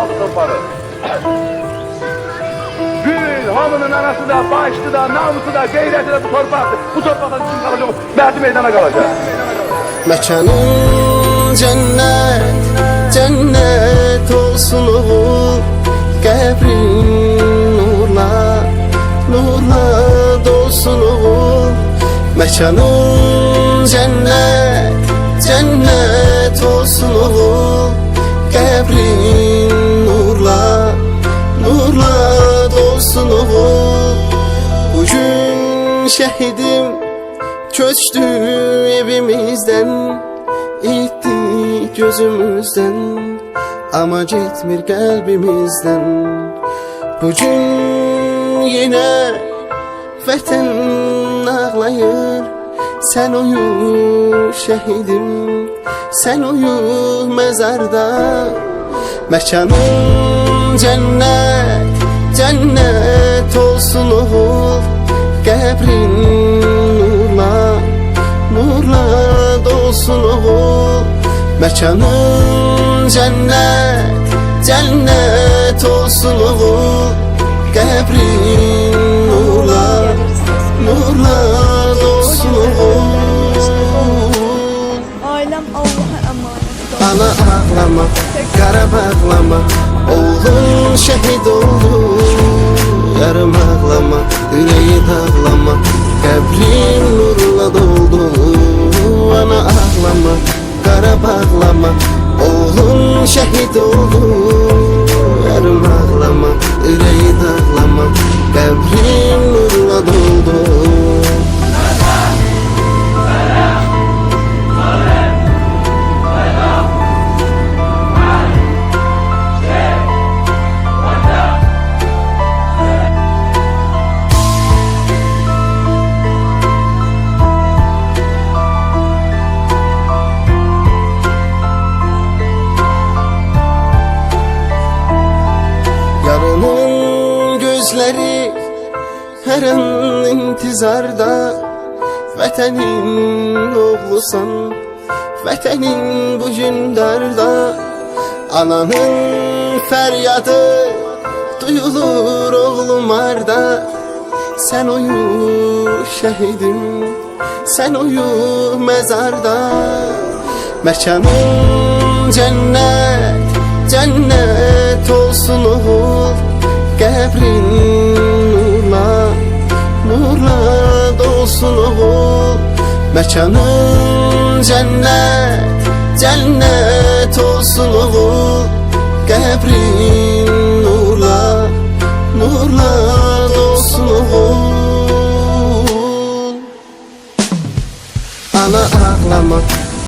aldı torpağı. Bütün hamının anası da, başlı da, namusu da, gayreti de bu torpaktı. Bu torpaktan kim kalacak? Merdi meydana kalacak. Mekanın cennet, cennet olsun oğul Qəbrin nurla, nurla dolsun oğul Mekanın cennet, cennet olsun oğul Qəbrin Şehidim Köçtü evimizden İtti gözümüzden Ama gitmir kalbimizden. Bugün yine Vətən ağlayır Sen uyu şehidim Sen uyu mezarda Mekanın cennet Cennet olsun oğul Mekanın cennet Cennet olsun oğul. Qəbrin nurla Nurla dolsun oğul. Ailem Allah'a emanet. Ana ağlama, qara bağlama. Oğlun şəhid oldu. Yarım ağlama, ürəyi dağlama. Qəbrin nurla doldu. Ana ağlama, Oğlun şəhid Gözleri her an intizarda. Vətənin oğlusan Vətənin bugün darda. Ananın fəryadı Duyulur oğlum arda. Sen uyu şehidim Sen uyu mezarda Mekanın cennet Cennet olsun oğul dolsun oğul Mekanın cennet Cennet olsun oğul Qəbrin nurla Nurla